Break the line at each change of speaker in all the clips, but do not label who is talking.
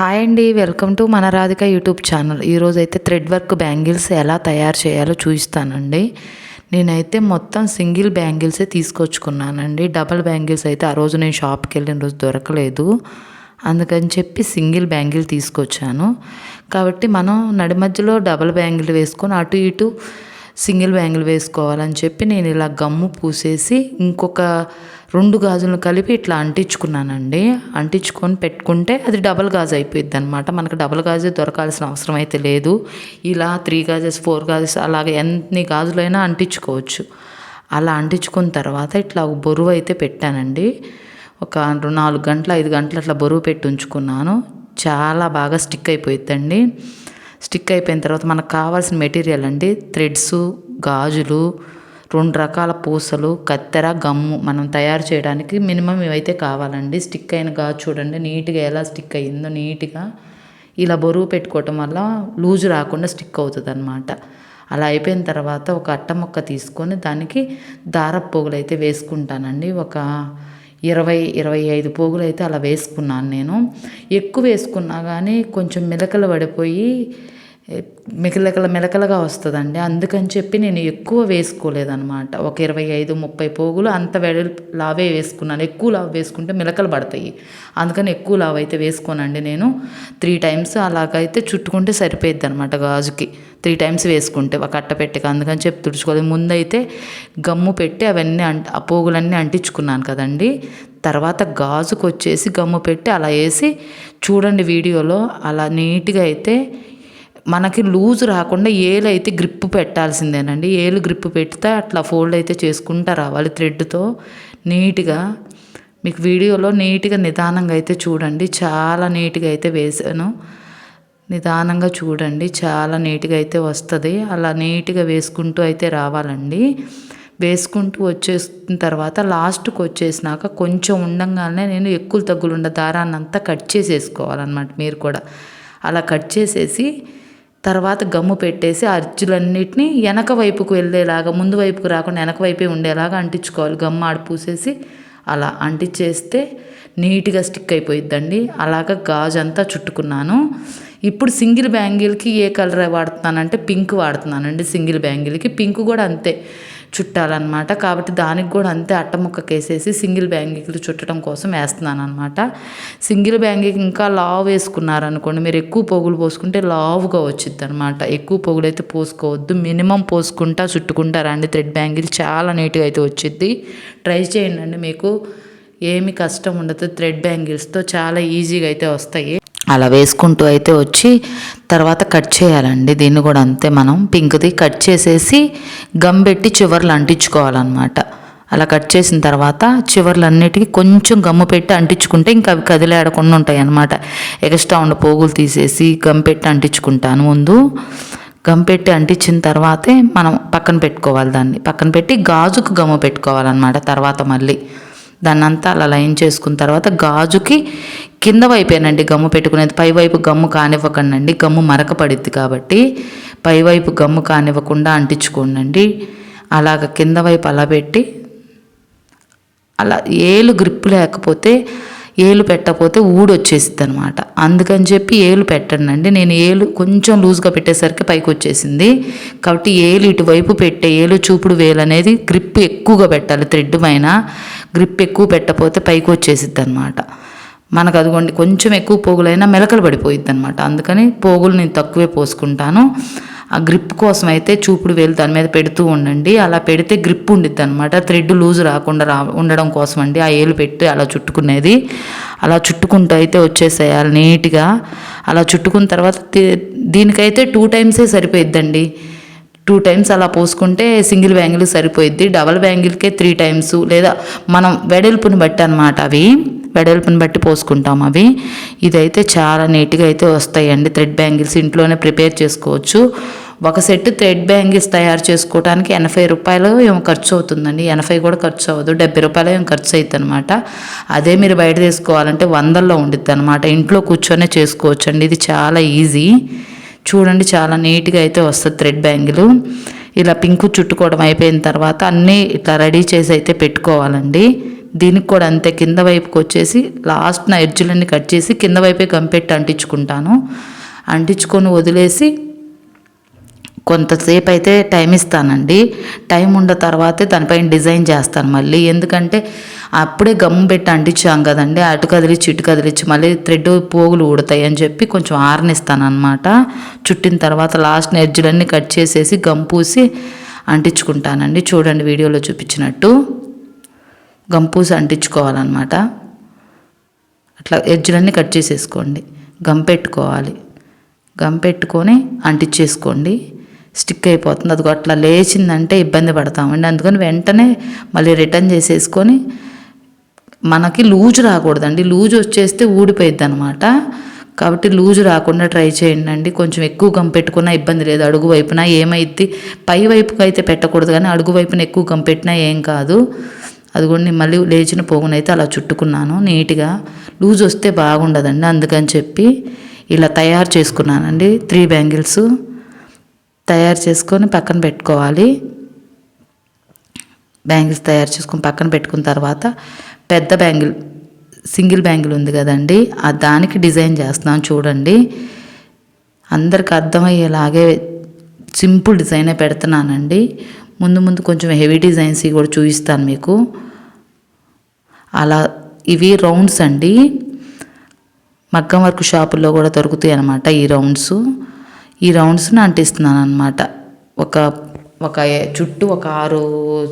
Hi అండి welcome to మన Radhika YouTube channel. ఈరోజు అయితే థ్రెడ్ వర్క్ బ్యాంగిల్స్ ఎలా తయారు చేయాలో చూపిస్తానండి నేనైతే మొత్తం సింగిల్ బ్యాంగిల్సే తీసుకొచ్చుకున్నానండి. డబల్ బ్యాంగిల్స్ అయితే ఆ రోజు నేను షాప్కి వెళ్ళిన రోజు దొరకలేదు. అందుకని చెప్పి సింగిల్ బ్యాంగిల్ తీసుకొచ్చాను. కాబట్టి మనం నడి మధ్యలో డబల్ బ్యాంగిల్ వేసుకొని అటు ఇటు సింగిల్ బ్యాంగిల్ వేసుకోవాలని చెప్పి నేను ఇలా గమ్ము పూసేసి ఇంకొక రెండు గాజులను కలిపి ఇట్లా అంటించుకున్నానండి. అంటించుకొని పెట్టుకుంటే అది డబల్ గాజు అయిపోయింది అనమాట మనకు డబల్ గాజు దొరకాల్సిన అవసరం అయితే లేదు. ఇలా త్రీ గాజెస్ ఫోర్ గాజెస్ అలాగే ఎన్ని గాజులైనా అంటించుకోవచ్చు. అలా అంటించుకున్న తర్వాత ఇట్లా బరువు అయితే పెట్టానండి. ఒక నాలుగు గంటల ఐదు గంటలు అట్లా బరువు పెట్టి ఉంచుకున్నాను. చాలా బాగా స్టిక్ అయిపోయిద్దండి. స్టిక్ అయిపోయిన తర్వాత మనకు కావాల్సిన మెటీరియల్ అండి. థ్రెడ్స్ గాజులు రెండు రకాల పూసలు కత్తెర గమ్ము మనం తయారు చేయడానికి మినిమం ఇవైతే కావాలండి. స్టిక్ అయిన గాజు చూడండి నీట్గా ఎలా స్టిక్ అయ్యిందో నీట్గా ఇలా బరువు పెట్టుకోవటం వల్ల లూజు రాకుండా స్టిక్ అవుతుంది అనమాట అలా అయిపోయిన తర్వాత ఒక అట్ట ముక్క తీసుకొని దానికి దారపు పోగులు అయితే వేసుకుంటానండి. ఒక ఇరవై ఇరవై ఐదు పోగులు అయితే అలా వేసుకున్నాను నేను. ఎక్కువ వేసుకున్నా కానీ కొంచెం మిలకలు పడిపోయి మిగలకల మెలకలుగా వస్తుందండి. అందుకని చెప్పి నేను ఎక్కువ వేసుకోలేదనమాట ఒక ఇరవై ఐదు ముప్పై పోగులు అంత వెడల్పు లావే వేసుకున్నాను. ఎక్కువ లావు వేసుకుంటే మిలకలు పడతాయి. అందుకని ఎక్కువ లావ్ అయితే వేసుకోనండి నేను. త్రీ టైమ్స్ అలాగైతే చుట్టుకుంటే సరిపోయిద్ది అనమాట గాజుకి. త్రీ టైమ్స్ వేసుకుంటే ఒక అట్ట పెట్టక. అందుకని చెప్పి తుడుచుకోవాలి ముందైతే గమ్ము పెట్టి అవన్నీ అంట ఆ పోగులన్నీ అంటించుకున్నాను కదండి. తర్వాత గాజుకు వచ్చేసి గమ్ము పెట్టి అలా వేసి చూడండి వీడియోలో అలా నీట్గా అయితే మనకి లూజ్ రాకుండా ఏలు అయితే గ్రిప్ పెట్టాల్సిందేనండి. ఏలు గ్రిప్ పెడితే అట్లా ఫోల్డ్ అయితే చేసుకుంటా రావాలి థ్రెడ్తో. నీట్గా మీకు వీడియోలో నీట్గా నిదానంగా అయితే చూడండి. చాలా నీట్గా అయితే వేసాను. నిదానంగా చూడండి. చాలా నీట్గా అయితే వస్తుంది. అలా నీట్గా వేసుకుంటూ అయితే రావాలండి. వేసుకుంటూ వచ్చేసిన తర్వాత లాస్ట్కి వచ్చేసినాక కొంచెం ఉండంగానే నేను ఎక్కువ తగ్గులుండ దారాన్ని అంతా కట్ చేసేసుకోవాలన్నమాట మీరు కూడా. అలా కట్ చేసేసి తర్వాత గమ్ము పెట్టేసి ఆ అర్జులన్నిటిని వెనక వైపుకు వెళ్ళేలాగా ముందు వైపుకు రాకుండా వెనక వైపే ఉండేలాగా అంటించుకోవాలి. గమ్ము ఆడ పూసేసి అలా అంటించేస్తే నీట్గా స్టిక్ అయిపోయిద్దండి. అలాగ గాజు అంతా చుట్టుకున్నాను. ఇప్పుడు సింగిల్ బ్యాంగిల్కి ఏ కలర్ వాడుతున్నానంటే పింక్ వాడుతున్నానండి సింగిల్ బ్యాంగిల్కి. పింక్ కూడా అంతే. చుట్టాలన్నమాట. కాబట్టి దానికి కూడా అంతే అట్టముక్కకి వేసేసి సింగిల్ బ్యాంగిల్ చుట్టడం కోసం వేస్తున్నాను అనమాట సింగిల్ బ్యాంగిల్ ఇంకా లావ్ వేసుకున్నారనుకోండి మీరు ఎక్కువ పొగులు పోసుకుంటే లావుగా వచ్చింది అనమాట ఎక్కువ పొగులు అయితే పోసుకోవద్దు మినిమం పోసుకుంటా చుట్టుకుంటారండి థ్రెడ్ బ్యాంగిల్ చాలా నీట్గా అయితే వచ్చింది ట్రై చేయండి అండి మీకు. ఏమి కష్టం ఉండదు. థ్రెడ్ బ్యాంగిల్స్తో చాలా ఈజీగా అయితే వస్తాయి. అలా వేసుకుంటూ అయితే వచ్చి తర్వాత కట్ చేయాలండి. దీన్ని కూడా అంతే మనం పింక్ది కట్ చేసేసి గమ్ పెట్టి చివర్లు అంటించుకోవాలన్నమాట. అలా కట్ చేసిన తర్వాత చివర్లన్నిటికీ కొంచెం గమ్ము పెట్టి అంటించుకుంటే ఇంకా అవి కదిలేడకుండా ఉంటాయి అన్నమాట ఎక్స్ట్రా ఉన్న పోగులు తీసేసి గమ్ పెట్టి అంటించుకుంటాను ముందు. గమ్ పెట్టి అంటించిన తర్వాతే మనం పక్కన పెట్టుకోవాలి దాన్ని. పక్కన పెట్టి గాజుకు గమ్ము పెట్టుకోవాలన్నమాట తర్వాత మళ్ళీ. దాన్ని అంతా అలా లైన్ చేసుకున్న తర్వాత గాజుకి కింద వైపేనండి గమ్ము పెట్టుకునేది. పైవైపు గమ్ము కానివ్వకండి గమ్ము మరక పడిద్ది కాబట్టి పైవైపు గమ్ము కానివ్వకుండా అంటించుకోండి అలాగ కింద వైపు అలా పెట్టి అలా ఏలు గ్రిప్ లేకపోతే ఏలు పెట్టకపోతే ఊడొచ్చేసిద్ది అనమాట అందుకని చెప్పి ఏలు పెట్టండి నేను ఏలు కొంచెం లూజ్గా పెట్టేసరికి పైకి వచ్చేసింది కాబట్టి ఏలు ఇటువైపు పెట్టే ఏలు చూపుడు వేలు అనేది గ్రిప్ ఎక్కువగా పెట్టాలి థ్రెడ్ పైన. గ్రిప్ ఎక్కువ పెట్టకపోతే పైకి వచ్చేసిద్ది అనమాట మనకు అదిగోండి కొంచెం ఎక్కువ పోగులైనా మెలకలు పడిపోయిద్ది అనమాట అందుకని పోగులు నేను తక్కువే పోసుకుంటాను. ఆ గ్రిప్ కోసం అయితే చూపుడు వేలు దాని మీద పెడుతూ ఉండండి. అలా పెడితే గ్రిప్ ఉండిద్ది అనమాట థ్రెడ్ లూజ్ రాకుండా రా ఉండడం కోసం అండి ఆ ఏలు పెట్టి అలా చుట్టుకునేది. అలా చుట్టుకుంటూ అయితే వచ్చేసేయాలి నీట్గా అలా చుట్టుకున్న తర్వాత దీనికైతే టూ టైమ్సే సరిపోయిద్దండి. టూ టైమ్స్ అలా పోసుకుంటే సింగిల్ బ్యాంగిల్ సరిపోయిద్ది. డబల్ బ్యాంగిల్కే త్రీ టైమ్స్ లేదా మనం వెడల్పుని బట్టి అనమాట అవి. వెడల్పుని బట్టి పోసుకుంటాం అవి. ఇదైతే చాలా నీట్గా అయితే వస్తాయండి. థ్రెడ్ బ్యాంగిల్స్ ఇంట్లోనే ప్రిపేర్ చేసుకోవచ్చు. ఒక సెట్ థ్రెడ్ బ్యాంగిల్స్ తయారు చేసుకోవడానికి ఎనభై రూపాయలు ఏమో ఖర్చు అవుతుందండి. ఎనభై కూడా ఖర్చు అవ్వదు. డెబ్బై రూపాయలు ఏమో ఖర్చు అవుతుంది అనమాట అదే మీరు బయట తీసుకోవాలంటే వందల్లో ఉండిద్ది అనమాట ఇంట్లో కూర్చొనే చేసుకోవచ్చు అండి ఇది చాలా ఈజీ. చూడండి చాలా నీట్గా అయితే వస్తుంది థ్రెడ్ బ్యాంగిల్. ఇలా పింకు చుట్టుకోవడం అయిపోయిన తర్వాత అన్నీ ఇట్లా రెడీ చేసి అయితే పెట్టుకోవాలండి. దీనికి కూడా అంతే. కింద వైపుకి వచ్చేసి లాస్ట్ నా ఎడ్జులన్నీ కట్ చేసి కింద వైపే గంపెట్టి అంటించుకుంటాను. అంటించుకొని వదిలేసి కొంతసేపు అయితే టైం ఇస్తానండి. టైం ఉన్న తర్వాతే దానిపైన డిజైన్ చేస్తాను మళ్ళీ. ఎందుకంటే అప్పుడే గమ్ పెట్టి అంటించాం కదండి. అటు కదిలిచ్చి ఇటు కదిలిచ్చి మళ్ళీ థ్రెడ్ పోగులు ఊడతాయి అని చెప్పి కొంచెం ఆరనిస్తాను అనమాట చుట్టిన తర్వాత లాస్ట్ ఎడ్జ్లన్నీ కట్ చేసేసి గమ్ పూసి అంటించుకుంటానండి. చూడండి వీడియోలో చూపించినట్టు. గమ్ అంటించుకోవాలన్నమాట. అట్లా ఎడ్జ్లన్నీ కట్ చేసేసుకోండి. గమ్ పెట్టుకోవాలి. అంటించేసుకోండి. స్టిక్ అయిపోతుంది. అది అట్లా లేచిందంటే ఇబ్బంది పడతామండి. అందుకని వెంటనే మళ్ళీ రిటర్న్ చేసేసుకొని మనకి లూజు రాకూడదండి. లూజ్ వచ్చేస్తే ఊడిపోయిద్ది అనమాట కాబట్టి లూజు రాకుండా ట్రై చేయండి అండి కొంచెం ఎక్కువ గం పెట్టుకున్నా ఇబ్బంది లేదు. అడుగు వైపున ఏమైద్ది? పై వైపుకి అయితే పెట్టకూడదు కానీ అడుగు వైపున ఎక్కువ గంపెట్టినా పెట్టినా ఏం కాదు. అది కూడా నేను మళ్ళీ లేచిన పోగునైతే అలా చుట్టుకున్నాను. నీట్గా లూజ్ వస్తే బాగుండదండి. అందుకని చెప్పి ఇలా తయారు చేసుకున్నానండి. త్రీ బ్యాంగిల్స్ తయారు చేసుకొని పక్కన పెట్టుకోవాలి. బ్యాంగిల్స్ తయారు చేసుకొని పక్కన పెట్టుకున్న తర్వాత పెద్ద బ్యాంగిల్ సింగిల్ బ్యాంగిల్ ఉంది కదండి. ఆ దానికి డిజైన్ చేస్తున్నాను చూడండి. అందరికి అర్థమయ్యేలాగే సింపుల్ డిజైనే పెడుతున్నానండి. ముందు ముందు కొంచెం హెవీ డిజైన్స్ కూడా చూపిస్తాను మీకు. అలా ఇవి రౌండ్స్ అండి. మగ్గం వర్క్ షాపుల్లో కూడా దొరుకుతాయి అన్నమాట ఈ రౌండ్స్. ఈ రౌండ్స్ని అంటిస్తున్నాను అనమాట ఒక ఒక చుట్టూ ఒక ఆరు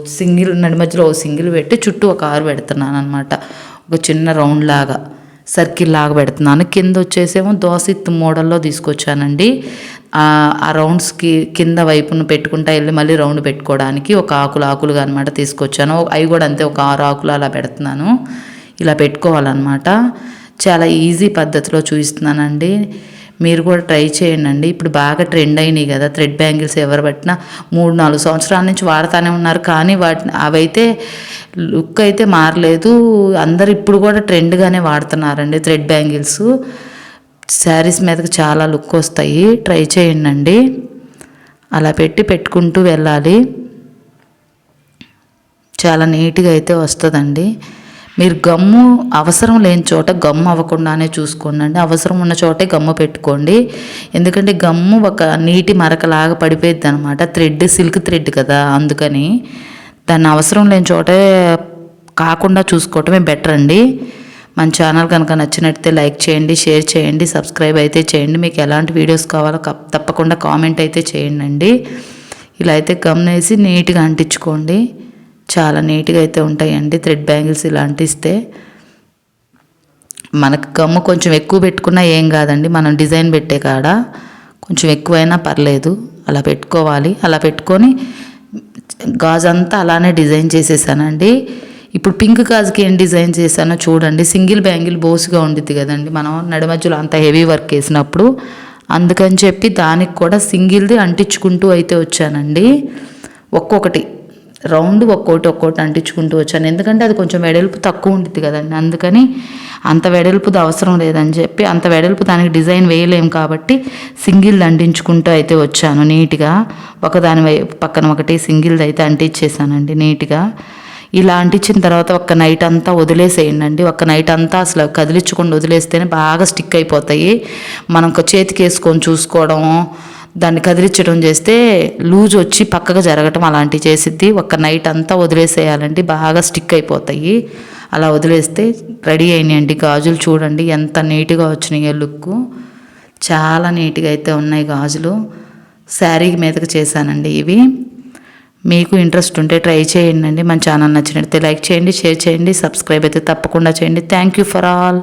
సింగిల్ నడి మధ్యలో ఒక సింగిల్ పెట్టి చుట్టూ ఒక ఆరు పెడుతున్నాను అనమాట ఒక చిన్న రౌండ్ లాగా. సర్కిల్ లాగా పెడుతున్నాను. కింద వచ్చేసేమో దోసిత్తు మోడల్లో తీసుకొచ్చానండి. ఆ రౌండ్స్కి కింద వైపును పెట్టుకుంటా వెళ్ళి మళ్ళీ రౌండ్ పెట్టుకోవడానికి ఒక ఆకులు ఆకులుగా అనమాట తీసుకొచ్చాను. అవి కూడా అంతే ఒక ఆరు ఆకులు అలా పెడుతున్నాను. ఇలా పెట్టుకోవాలన్నమాట. చాలా ఈజీ పద్ధతిలో చూపిస్తున్నానండి మీరు కూడా ట్రై చేయండి ఇప్పుడు బాగా ట్రెండ్ అయినాయి కదా థ్రెడ్ బ్యాంగిల్స్ ఎవరు పట్టినా మూడు నాలుగు సంవత్సరాల నుంచి వాడుతూనే ఉన్నారు. కానీ వాటిని అవైతే లుక్ అయితే మారలేదు. అందరు ఇప్పుడు కూడా ట్రెండ్గానే వాడుతున్నారండి థ్రెడ్ బ్యాంగిల్స్ శారీస్ మీదకి చాలా లుక్ వస్తాయి. ట్రై చేయండి అలా పెట్టి పెట్టుకుంటూ వెళ్ళాలి. చాలా నీట్గా అయితే వస్తుందండి. మీరు గమ్ము అవసరం లేని చోట గమ్ము అవ్వకుండానే చూసుకోండి అవసరం ఉన్న చోటే గమ్ము పెట్టుకోండి. ఎందుకంటే గమ్ము ఒక నీటి మరకలాగా పడిపోయింది అనమాట థ్రెడ్ సిల్క్ థ్రెడ్ కదా అందుకని దాన్ని అవసరం లేని చోటే కాకుండా చూసుకోవటమే బెటర్ అండి. మన ఛానల్ కనుక నచ్చినట్టే లైక్ చేయండి షేర్ చేయండి సబ్స్క్రైబ్ అయితే చేయండి. మీకు ఎలాంటి వీడియోస్ కావాలో తప్పకుండా కామెంట్ అయితే చేయండి. అండి ఇలా అయితే గమ్నేసి నీట్గా అంటించుకోండి. చాలా నీట్గా అయితే ఉంటాయండి. థ్రెడ్ బ్యాంగిల్స్ ఇలా అంటిస్తే మనకు గమ్ము కొంచెం ఎక్కువ పెట్టుకున్నా ఏం కాదండి. మనం డిజైన్ పెట్టే కాడ కొంచెం ఎక్కువైనా పర్లేదు. అలా పెట్టుకోవాలి. అలా పెట్టుకొని గాజంతా అలానే డిజైన్ చేసేసానండి. ఇప్పుడు పింక్ గాజుకి ఏం డిజైన్ చేశానో చూడండి. సింగిల్ బ్యాంగిల్ బోసుగా ఉండిద్ది కదండి. మనం నడిమధ్యలో అంత హెవీ వర్క్ వేసినప్పుడు అందుకని చెప్పి దానికి కూడా సింగిల్ది అంటించుకుంటూ అయితే వచ్చానండి. ఒక్కొక్కటి రౌండ్ ఒక్కోటి ఒక్కోటి అంటించుకుంటూ వచ్చాను. ఎందుకంటే అది కొంచెం వెడల్పు తక్కువ ఉంటుంది కదండి. అందుకని అంత వెడల్పుది అవసరం లేదని చెప్పి అంత వెడల్పు దానికి డిజైన్ వేయలేము కాబట్టి సింగిల్ అంటించుకుంటూ అయితే వచ్చాను నీట్గా. ఒకదాని పక్కన ఒకటి సింగిల్ది అయితే అంటించేసానండి నీట్గా. ఇలా అంటించిన తర్వాత ఒక నైట్ అంతా వదిలేసేయండి అండి. ఒక నైట్ అంతా అసలు కదిలించకుండా వదిలేస్తేనే బాగా స్టిక్ అయిపోతాయి. మనం చేతికి వేసుకొని చూసుకోవడం దాన్ని కదిలించడం చేస్తే లూజ్ వచ్చి పక్కగా జరగటం అలాంటివి చేసిద్ది. ఒక నైట్ అంతా వదిలేసేయాలండి. బాగా స్టిక్ అయిపోతాయి. అలా వదిలేస్తే రెడీ అయినాయండి. గాజులు చూడండి ఎంత నీట్గా వచ్చినాయి లుక్ చాలా నీట్గా అయితే ఉన్నాయి గాజులు. శారీ మీదకి చేశానండి ఇవి. మీకు ఇంట్రెస్ట్ ఉంటే ట్రై చేయండి. మన ఛానల్ నచ్చినట్లయితే లైక్ చేయండి షేర్ చేయండి సబ్స్క్రైబ్ అయితే తప్పకుండా చేయండి. Thank you for all.